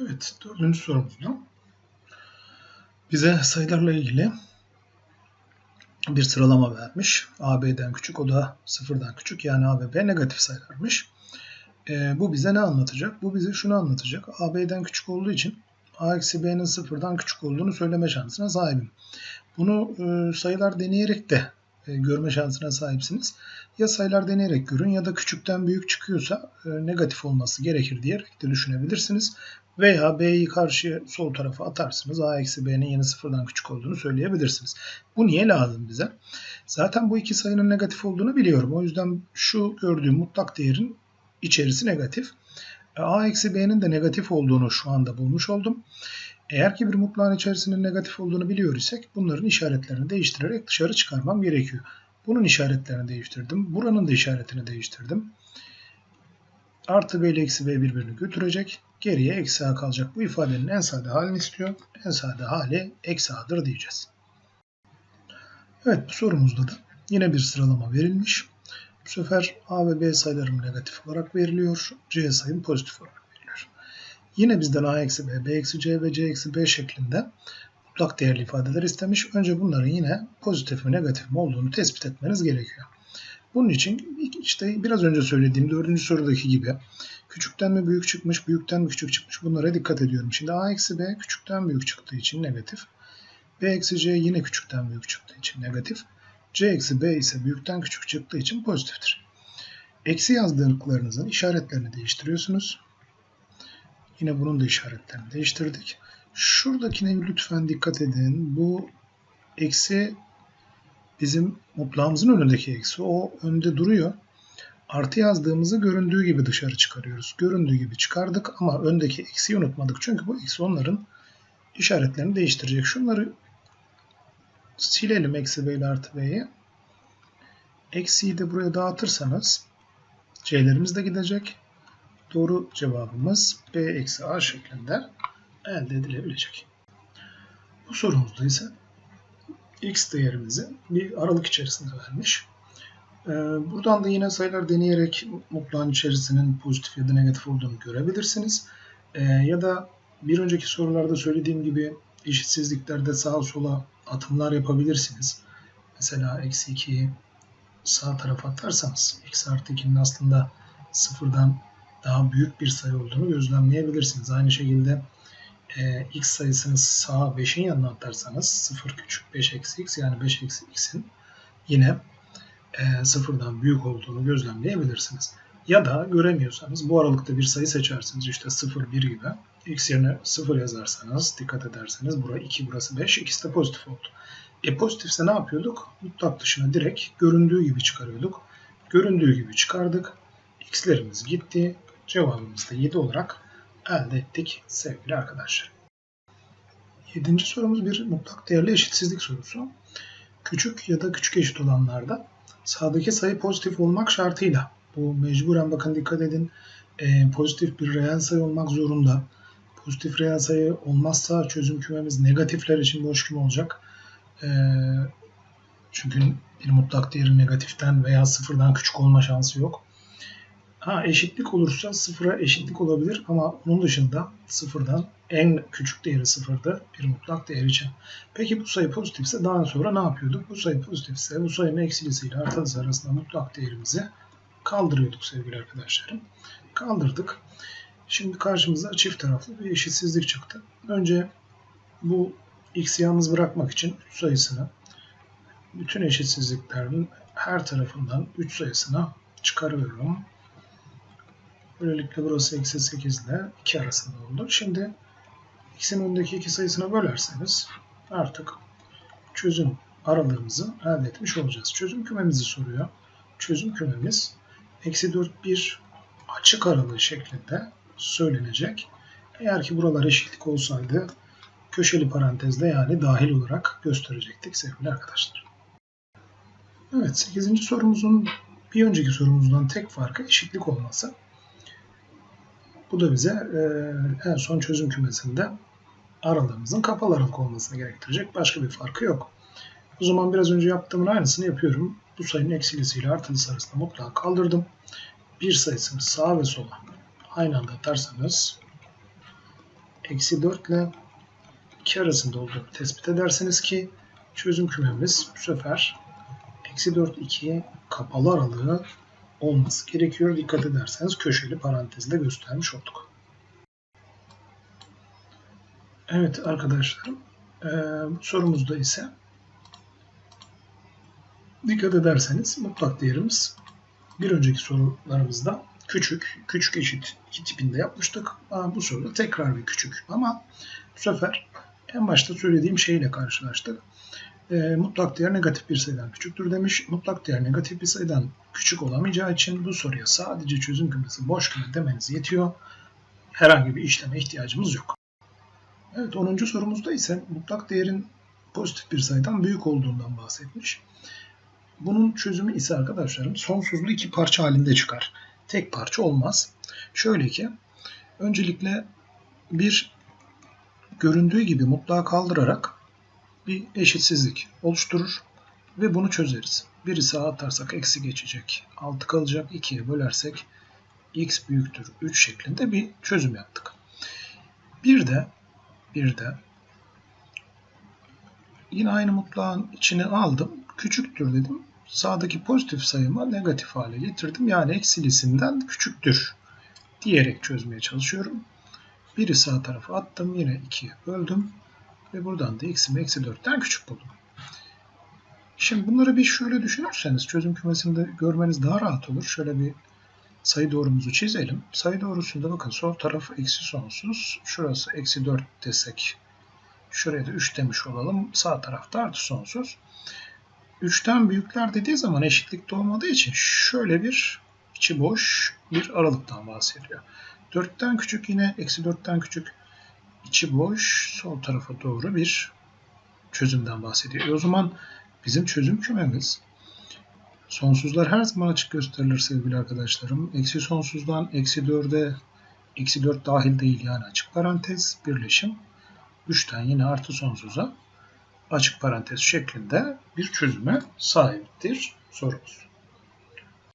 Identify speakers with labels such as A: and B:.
A: Evet, dördüncü sorumuzda bize sayılarla ilgili bir sıralama vermiş. A, B'den küçük, o da sıfırdan küçük. Yani A ve B negatif sayılarmış. E, bu bize ne anlatacak? Bu bize şunu anlatacak. A, B'den küçük olduğu için A eksi B'nin sıfırdan küçük olduğunu söyleme şansına sahibim. Bunu e, sayılar deneyerek de görme şansına sahipsiniz. Ya sayılar deneyerek görün ya da küçükten büyük çıkıyorsa e, negatif olması gerekir diyerek de düşünebilirsiniz. Veya B'yi karşıya sol tarafa atarsınız. A eksi B'nin yeni sıfırdan küçük olduğunu söyleyebilirsiniz. Bu niye lazım bize? Zaten bu iki sayının negatif olduğunu biliyorum. O yüzden şu gördüğüm mutlak değerin içerisi negatif. A eksi B'nin de negatif olduğunu şu anda bulmuş oldum. Eğer ki bir mutlağın içerisinin negatif olduğunu biliyor isek bunların işaretlerini değiştirerek dışarı çıkarmam gerekiyor. Bunun işaretlerini değiştirdim. Buranın da işaretini değiştirdim. Artı b ile eksi b birbirini götürecek. Geriye eksi a kalacak. Bu ifadenin en sade halini istiyor. En sade hali eksi a'dır diyeceğiz. Evet bu sorumuzda da yine bir sıralama verilmiş. Bu sefer a ve b sayılarım negatif olarak veriliyor. c sayım pozitif olarak. Yine bizden a eksi b, b eksi c ve c eksi b şeklinde mutlak değerli ifadeler istemiş. Önce bunların yine pozitif mi negatif mi olduğunu tespit etmeniz gerekiyor. Bunun için işte biraz önce söylediğim dördüncü sorudaki gibi küçükten mi büyük çıkmış, büyükten mi küçük çıkmış bunlara dikkat ediyorum. Şimdi a eksi b küçükten büyük çıktığı için negatif. b eksi c yine küçükten büyük çıktığı için negatif. c eksi b ise büyükten küçük çıktığı için pozitiftir. Eksi yazdıklarınızın işaretlerini değiştiriyorsunuz. Yine bunun da işaretlerini değiştirdik. Şuradakine lütfen dikkat edin. Bu eksi bizim mutlağımızın önündeki eksi. O önde duruyor. Artı yazdığımızı göründüğü gibi dışarı çıkarıyoruz. Göründüğü gibi çıkardık ama öndeki eksiyi unutmadık. Çünkü bu eksi onların işaretlerini değiştirecek. Şunları silelim eksi b ile artı b'yi. Eksiyi de buraya dağıtırsanız c'lerimiz de gidecek. Doğru cevabımız b eksi a şeklinde elde edilebilecek. Bu sorumuzda ise x değerimizi bir aralık içerisinde vermiş. Ee, buradan da yine sayılar deneyerek mutlağın içerisinin pozitif ya da negatif olduğunu görebilirsiniz. Ee, ya da bir önceki sorularda söylediğim gibi eşitsizliklerde sağa sola atımlar yapabilirsiniz. Mesela eksi 2'yi sağ tarafa atarsanız x artı 2'nin aslında sıfırdan daha büyük bir sayı olduğunu gözlemleyebilirsiniz. Aynı şekilde e, x sayısını sağa 5'in yanına atarsanız 0 küçük 5 eksi x yani 5 eksi x'in yine e, sıfırdan büyük olduğunu gözlemleyebilirsiniz. Ya da göremiyorsanız bu aralıkta bir sayı seçersiniz. İşte 0, 1 gibi. X yerine 0 yazarsanız dikkat ederseniz burası 2, burası 5. İkisi de pozitif oldu. E pozitifse ne yapıyorduk? Mutlak dışına direkt göründüğü gibi çıkarıyorduk. Göründüğü gibi çıkardık. X'lerimiz gitti. Cevabımız da 7 olarak elde ettik sevgili arkadaşlar. Yedinci sorumuz bir mutlak değerli eşitsizlik sorusu. Küçük ya da küçük eşit olanlarda sağdaki sayı pozitif olmak şartıyla bu mecburen bakın dikkat edin e, pozitif bir reel sayı olmak zorunda. Pozitif reel sayı olmazsa çözüm kümemiz negatifler için boş küme olacak. E, çünkü bir mutlak değerin negatiften veya sıfırdan küçük olma şansı yok. Ha eşitlik olursa sıfıra eşitlik olabilir ama onun dışında sıfırdan en küçük değeri sıfırdı bir mutlak değer için. Peki bu sayı pozitifse daha sonra ne yapıyorduk? Bu sayı pozitifse bu sayının eksilisiyle artılısı arasında mutlak değerimizi kaldırıyorduk sevgili arkadaşlarım. Kaldırdık. Şimdi karşımıza çift taraflı bir eşitsizlik çıktı. Önce bu x'i yalnız bırakmak için 3 sayısını bütün eşitsizliklerin her tarafından 3 sayısına çıkarıyorum. Böylelikle burası eksi 8 ile 2 arasında oldu. Şimdi x'in önündeki iki sayısına bölerseniz artık çözüm aralığımızı elde etmiş olacağız. Çözüm kümemizi soruyor. Çözüm kümemiz eksi 4 bir açık aralığı şeklinde söylenecek. Eğer ki buralar eşitlik olsaydı köşeli parantezle yani dahil olarak gösterecektik sevgili arkadaşlar. Evet 8. sorumuzun bir önceki sorumuzdan tek farkı eşitlik olması. Bu da bize e, en son çözüm kümesinde aralığımızın kapalı aralık olmasını gerektirecek. Başka bir farkı yok. O zaman biraz önce yaptığımın aynısını yapıyorum. Bu sayının eksilisiyle artılısı arasında mutlağı kaldırdım. Bir sayısını sağa ve sola aynı anda atarsanız eksi 4 ile 2 arasında olduğunu tespit edersiniz ki çözüm kümemiz bu sefer eksi 4 2 kapalı aralığı olması gerekiyor. Dikkat ederseniz köşeli parantezle göstermiş olduk. Evet arkadaşlarım e, sorumuzda ise dikkat ederseniz mutlak değerimiz bir önceki sorularımızda küçük, küçük eşit iki tipinde yapmıştık. Ama bu soruda tekrar bir küçük. Ama bu sefer en başta söylediğim şeyle karşılaştık. E, mutlak değer negatif bir sayıdan küçüktür demiş. Mutlak değer negatif bir sayıdan küçük olamayacağı için bu soruya sadece çözüm kümesi boş küme demeniz yetiyor. Herhangi bir işleme ihtiyacımız yok. Evet 10. sorumuzda ise mutlak değerin pozitif bir sayıdan büyük olduğundan bahsetmiş. Bunun çözümü ise arkadaşlarım sonsuzlu iki parça halinde çıkar. Tek parça olmaz. Şöyle ki öncelikle bir göründüğü gibi mutlağı kaldırarak bir eşitsizlik oluşturur ve bunu çözeriz. Biri sağa atarsak eksi geçecek. 6 kalacak. 2'ye bölersek x büyüktür 3 şeklinde bir çözüm yaptık. Bir de bir de yine aynı mutlağın içine aldım. Küçüktür dedim. Sağdaki pozitif sayımı negatif hale getirdim. Yani eksilisinden küçüktür diyerek çözmeye çalışıyorum. Biri sağ tarafa attım. Yine 2'ye böldüm. Ve buradan da x'imi eksi 4'ten küçük buldum. Şimdi bunları bir şöyle düşünürseniz çözüm kümesinde görmeniz daha rahat olur. Şöyle bir sayı doğrumuzu çizelim. Sayı doğrusunda bakın sol taraf eksi sonsuz. Şurası eksi 4 desek. Şuraya da 3 demiş olalım. Sağ tarafta artı sonsuz. 3'ten büyükler dediği zaman eşitlikte olmadığı için şöyle bir içi boş bir aralıktan bahsediyor. 4'ten küçük yine eksi 4'ten küçük içi boş sol tarafa doğru bir çözümden bahsediyor. E o zaman bizim çözüm kümemiz sonsuzlar her zaman açık gösterilir sevgili arkadaşlarım. Eksi sonsuzdan eksi 4'e eksi 4 dahil değil yani açık parantez birleşim 3'ten yine artı sonsuza açık parantez şeklinde bir çözüme sahiptir sorumuz.